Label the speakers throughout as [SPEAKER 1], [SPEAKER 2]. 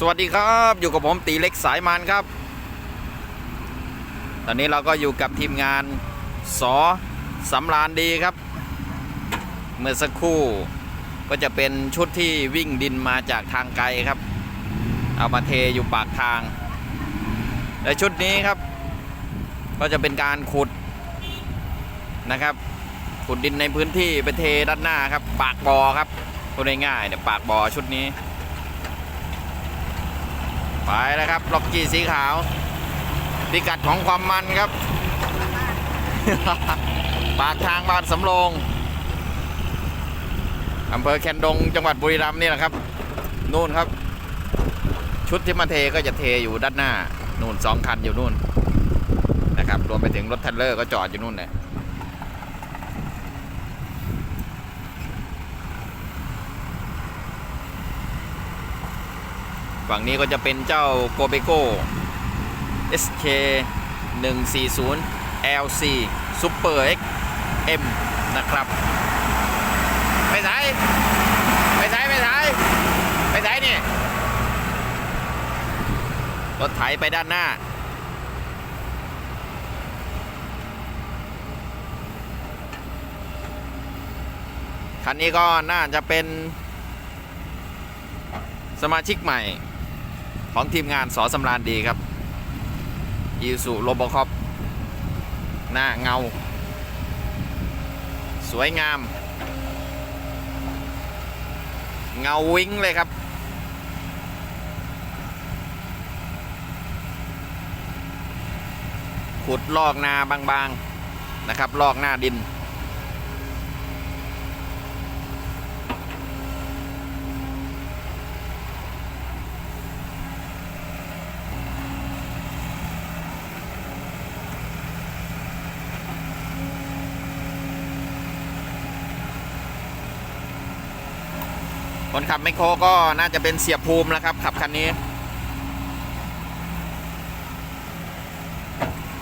[SPEAKER 1] สวัสดีครับอยู่กับผมตีเล็กสายมันครับ ตอนนี้เราก็อยู่กับทีมงานสอสำรานดีครับ เมื่อสักครู่ก็จะเป็นชุดที่วิ่งดินมาจากทางไกลครับ เอามาเทอยู่ปากทาง และชุดนี้ครับ ก็จะเป็นการขุดนะครับ ขุดดินในพื้นที่ไปเทด้านหน้าครับ ปากบอครับพูดง่ายๆเนี่ยปากบอชุดนี้ ไปแล้วครับล็อกกี้สีขาวพิกัดของความมันครับ ปากทางบ้านสำโรงอำเภอแคนดงจังหวัดบุรีรัมย์นี่แหละครับ นู่นครับ ชุดที่มาเทก็จะเทอยู่ด้านหน้า นู่นสองคันอยู่นู่นนะครับ รวมไปถึงรถเทรลเลอร์ก็จอดอยู่นู่นเลย ฝั่งนี้ก็จะเป็นเจ้าโกเบโก้ SK 140 LC Super X M นะครับไปไหนไปไหนไปไหนไปไหนนี่รถไถไปด้านหน้า คันนี้ก็น่าจะเป็นสมาชิกใหม่ ของทีมงานสอสำราญดีครับอีสุโรบคอปหน้าเงา สวยงาม เงาวิ้งเลยครับ ขุดลอกนาบางๆนะครับ ลอกหน้าดิน คนขับไมโครก็น่าจะเป็นเสียภูมิแล้วครับ ขับคันนี้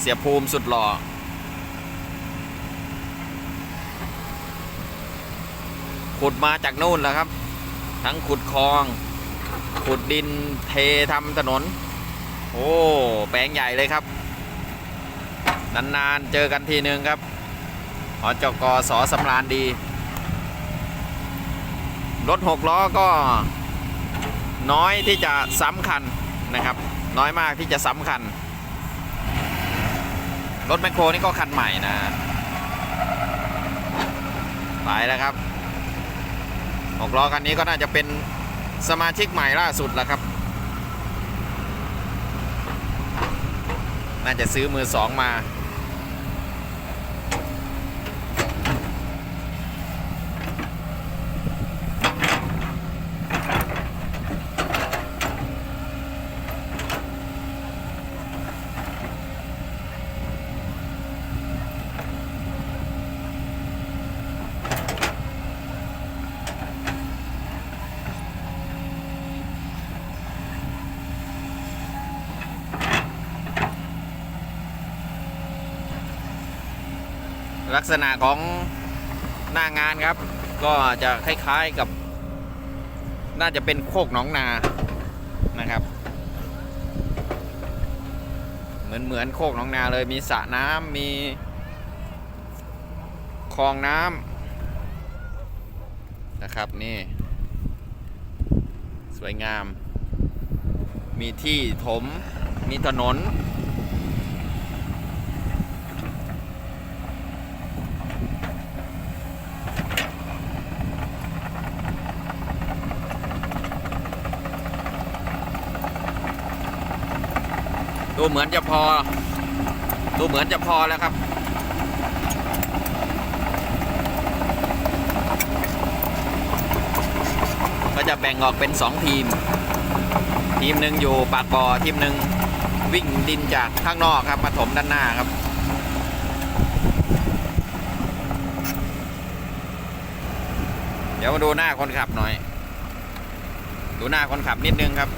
[SPEAKER 1] เสียภูมิสุดหล่อขุดมาจากนู่นแล้วครับ ทั้งขุดคลอง ขุดดินเททำถนน โอ้ แปลงใหญ่เลยครับ นานๆเจอกันทีนึงครับอจกสอสำราญดี รถหกล้อก็น้อยที่จะซ้ำคันนะครับ น้อยมากที่จะซ้ำคัน รถแมคโครนี่ก็คันใหม่นะไปแล้วครับหกล้อคันนี้ก็น่าจะเป็นสมาชิกใหม่ล่าสุดแล้วครับ น่าจะซื้อมือสองมา ลักษณะของหน้างานครับ ก็จะคล้ายๆกับ น่าจะเป็นโคกหนองนานะครับ เหมือนเหมือนโคกหนองนาเลยมีสระน้ำมีคลองน้ำนะครับนี่สวยงาม มีที่ถม มีถนน เหมือนจะพอ ดูเหมือนจะพอแล้วครับ ก็จะแบ่งออกเป็น 2 ทีม ทีมหนึ่งอยู่ปากบ่อทีมหนึ่งวิ่งดินจากข้างนอกครับมาถมด้านหน้าครับเดี๋ยวมาดูหน้าคนขับหน่อย ดูหน้าคนขับนิดนึงครับ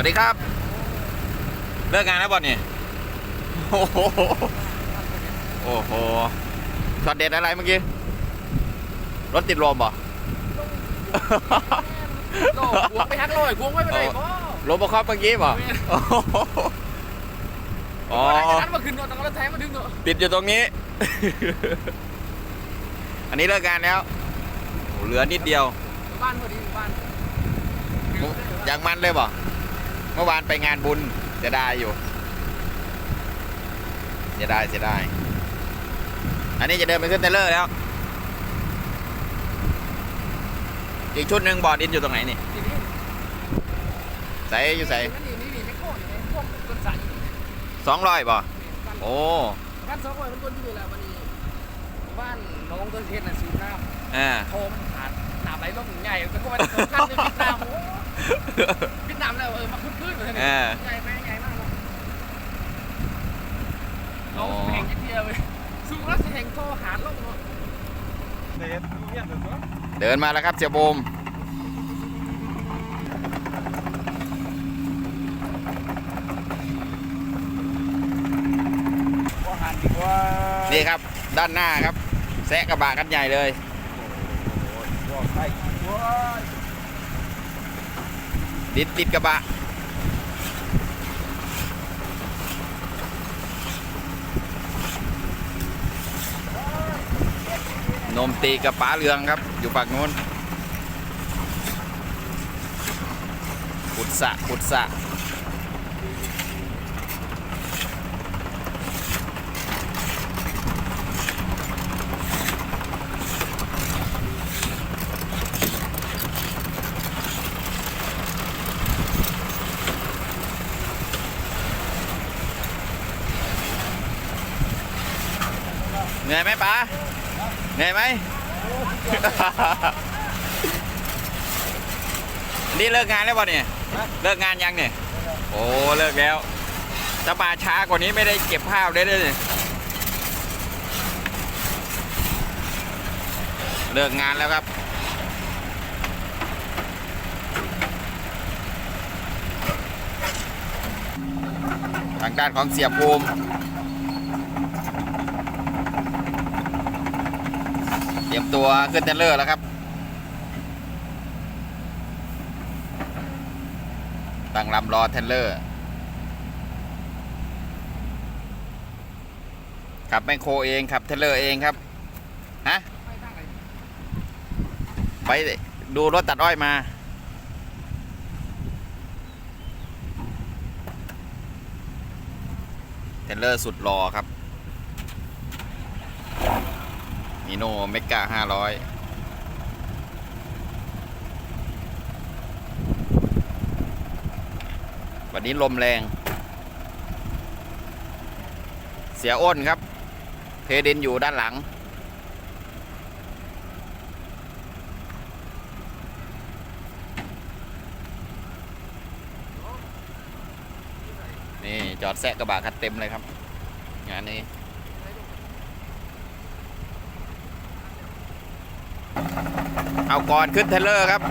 [SPEAKER 1] วัสดีครับ เลิกงานแล้วบอลเนี่ยโอ้โหโอ้โหช็อตเด็ดอะไรเมื่อกี้ รถติดลมบ่
[SPEAKER 2] โลกวงไปฮักโลยกวงไว้ไปเลยบ่
[SPEAKER 1] รถบคอปเมื่อกี้บ่โอ้โหอ๋อ
[SPEAKER 2] อ๋ออันมาขึ้นรถต้องรถแท้มาดึงเนาะ
[SPEAKER 1] ติดอยู่ตรงนี้ อันนี้เลิกงานแล้วโอ้เหลือนิดเดียว
[SPEAKER 2] บ้านพอดีบ้าน
[SPEAKER 1] ยังมันเลยบ่ เมื่อวานไปงานบุญจะได้อยู่จะได้จะได้ อันนี้จะเดินไปขึ้นเทรลเลอร์แล้ว อีกชุดหนึ่งบอร์ดดินอยู่ตรงไหนนี่
[SPEAKER 2] ทีนี้
[SPEAKER 1] ใส่อยู่ใส่
[SPEAKER 2] มันนี่นี่นี่ไม่โคตรเลยพวกต้นสาย
[SPEAKER 1] สองร้อยบ่โอ้
[SPEAKER 2] บ้านสองร้อยมันต้นที่อยู่แล้ววันนี้บ้านน้องต้นเพชรน่ะสูบน้
[SPEAKER 1] อ่าำ
[SPEAKER 2] โคมขาดน้ำไหลลงใหญ่ก็ก็มันสำคัญเลยพิษน้ำ โอ้พิษน้ำแล้วเออมาขึ้นๆเลย
[SPEAKER 1] เออ
[SPEAKER 2] ใหญ่ไหมใหญ่มากเนาะ
[SPEAKER 1] อ๋
[SPEAKER 2] เอา
[SPEAKER 1] อ
[SPEAKER 2] แข่งนิดเดียวเลยสูงแล้วแข่งโทรหาลงเนาะ
[SPEAKER 3] เด็ดเงี้ยเดี๋ยว
[SPEAKER 1] เดินมาแล้วครับเสียบูม
[SPEAKER 3] ก็หันดีกว่า
[SPEAKER 1] นี่ครับด้านหน้าครับแซะกระบะกันใหญ่เลย
[SPEAKER 3] ติ
[SPEAKER 1] ดติดกระบะ นมตีกับป๋าเรืองครับ อยู่ฝั่งนู้นขุดสะขุดสะ เหนื่อยไหมป๋าเหนื่อยไหม นี่เลิกงานแล้วป่ะเนี่ย เลิกงานยังเนี่ย โอ้เลิกแล้วถ้ามาช้ากว่านี้ไม่ได้เก็บภาพได้เลยเลิกงานแล้วครับทางด้านของเสียภูมิ เตรียมตัวขึ้นเทรลเลอร์แล้วครับ ตั้งลำรอเทรลเลอร์ ขับแมคโครเองขับเทรลเลอร์เองครับ ฮะ ไปดูรถตัดอ้อยมาเทรลเลอร์สุดรอครับ มิโนเมกาห้าร้อยวันนี้ลมแรง เสียอ้นครับ เทดินอยู่ด้านหลัง นี่ จอดแซะกระบะคัดเต็มเลยครับ งานนี้ เอาก่อนขึ้นเทเลอร์ครับ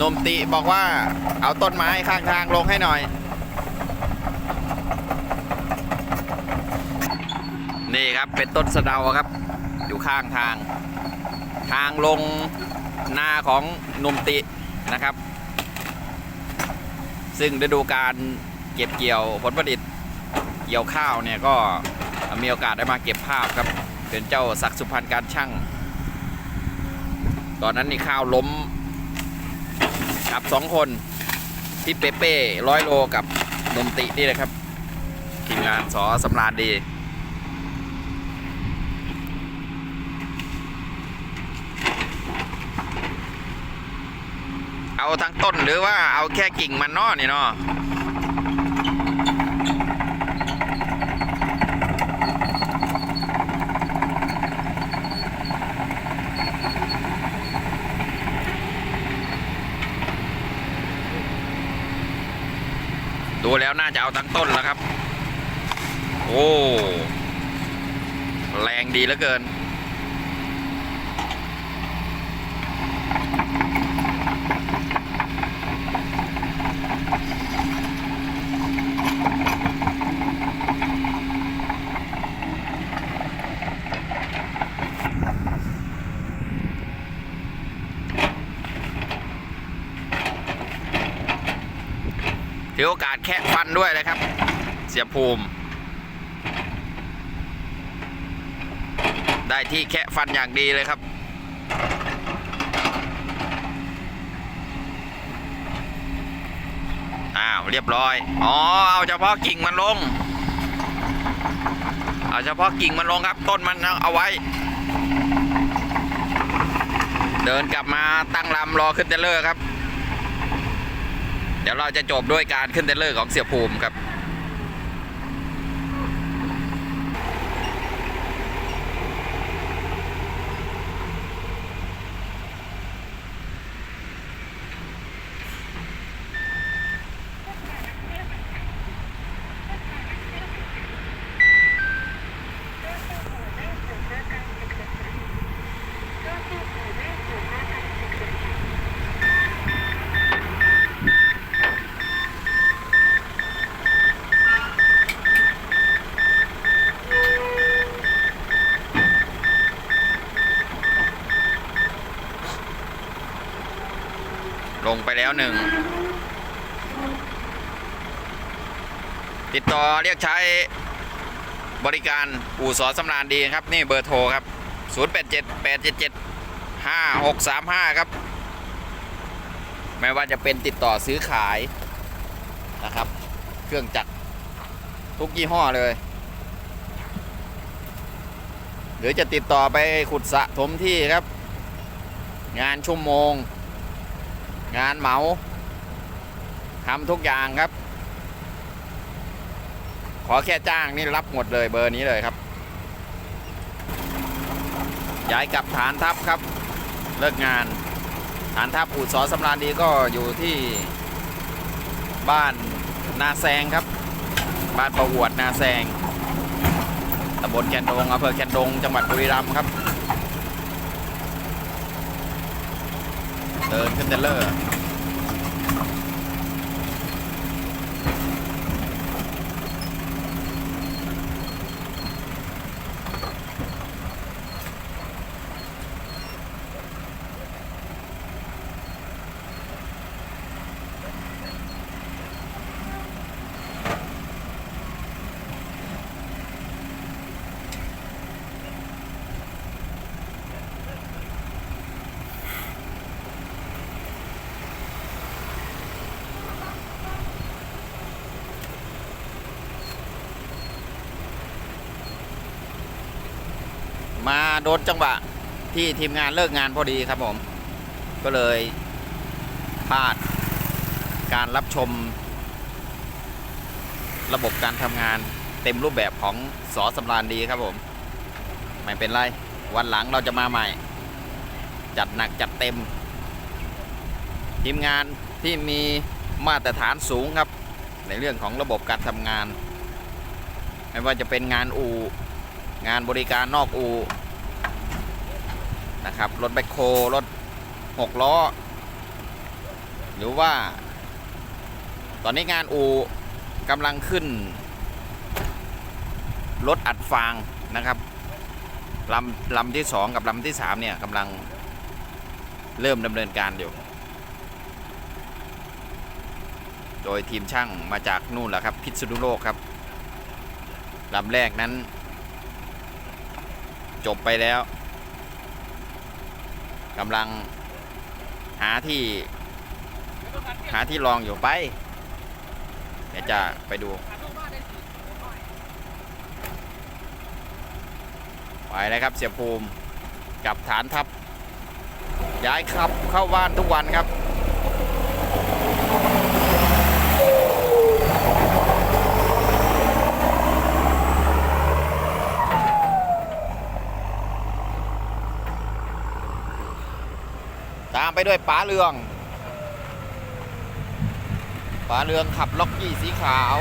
[SPEAKER 1] นมติบอกว่าเอาต้นไม้ข้างทางลงให้หน่อย นี่ครับเป็นต้นสะเดาครับ อยู่ข้างทาง ทางลงนาของนมตินะครับ ซึ่งฤดูการเก็บเกี่ยวผลผลิตเกี่ยวข้าวเนี่ยก็มีโอกาสได้มาเก็บภาพครับ เป็นเจ้าศักดิ์สุพรรณการช่าง ตอนนั้นนี่ข้าวล้มกับสองคนพี่เปเป้ร้อยโลกับนมตินี่นะครับ ทีมงานสอสำราญดีเอาทั้งต้นหรือว่าเอาแค่กิ่งมันนอนี่เนาะ แล้วน่าจะเอาทั้งต้นแล้วครับ โอ้ แรงดีเหลือเกิน โอกาสแคะฟันด้วยเลยครับ เสียภูมิ ได้ที่แคะฟันอย่างดีเลยครับ อ้าว เรียบร้อย อ๋อ เอาเฉพาะกิ่งมันลง เอาเฉพาะกิ่งมันลงครับ ต้นมันเอาไว้ เดินกลับมาตั้งลำรอขึ้นเทรลเลอร์ครับ เดี๋ยวเราจะจบด้วยการขึ้นเทรลเลอร์ของเสียภูมิครับ แล้วหนึ่งติดต่อเรียกใช้บริการอู่สอสำราญดีครับ นี่เบอร์โทรครับ 087 877 5635 ครับ ไม่ว่าจะเป็นติดต่อซื้อขายนะครับ เครื่องจักรทุกยี่ห้อเลย หรือจะติดต่อไปขุดสะถมที่ครับ งานชั่วโมง งานเหมาทำทุกอย่างครับ ขอแค่จ้างนี่รับหมดเลยเบอร์นี้เลยครับ ย้ายกลับฐานทัพครับ เลิกงาน ฐานทัพอู่สอสำราญดีก็อยู่ที่บ้านนาแซงครับ บ้านประวดนาแซงตำบลแคนดงอำเภอแคนดงจังหวัดบุรีรัมย์ครับ เดินขึ้นเทรลเลอร์ มาโดนจังหวะที่ทีมงานเลิกงานพอดีครับผม ก็เลยพลาดการรับชม ระบบการทำงานเต็มรูปแบบของสอสำราญดีครับผม ไม่เป็นไร วันหลังเราจะมาใหม่ จัดหนักจัดเต็ม ทีมงานที่มีมาตรฐานสูงครับ ในเรื่องของระบบการทำงาน ไม่ว่าจะเป็นงานอู่ งานบริการนอกอูนะครับ รถแบคโครถหกล้อ หรือว่า ตอนนี้งานอูกำลังขึ้น รถอัดฟางนะครับลำลำที่สองกับลำที่สามเนี่ยกำลังเริ่มดำเนินการอยู่ โดยทีมช่างมาจากนู่นแหละครับ พิษณุโลกครับลำแรกนั้น จบไปแล้วกำลังหาที่ หาที่รองอยู่ไป เดี๋ยวจะไปดู ไปเลยครับเสียภูมิกับฐานทัพ ย้ายขับเข้าบ้านทุกวันครับ ไปด้วยป๋าเรืองป๋าเรืองขับล็อกกี้สีขาว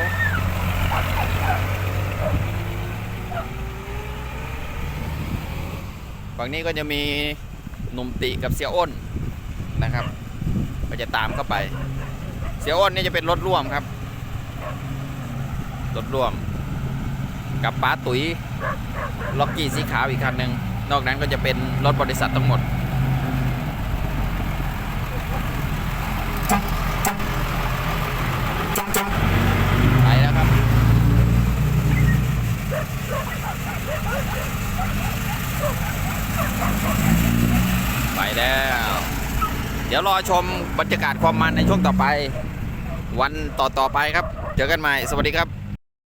[SPEAKER 1] ฝั่งนี้ก็จะมีหนุ่มติกับเสียอ้นนะครับ ก็จะตามเข้าไป เสียอ้นนี่จะเป็นรถร่วมครับ รถร่วม กับป๋าตุ๋ยล็อกกี้สีขาวอีกคันหนึ่งนอกนั้นก็จะเป็นรถบริษัททั้งหมด
[SPEAKER 4] เดี๋
[SPEAKER 1] ยวรอชมบรรยากาศความมันในช่วงต่อไป วันต่อๆไปครับ เจอกันใหม่ สวัสดีครับ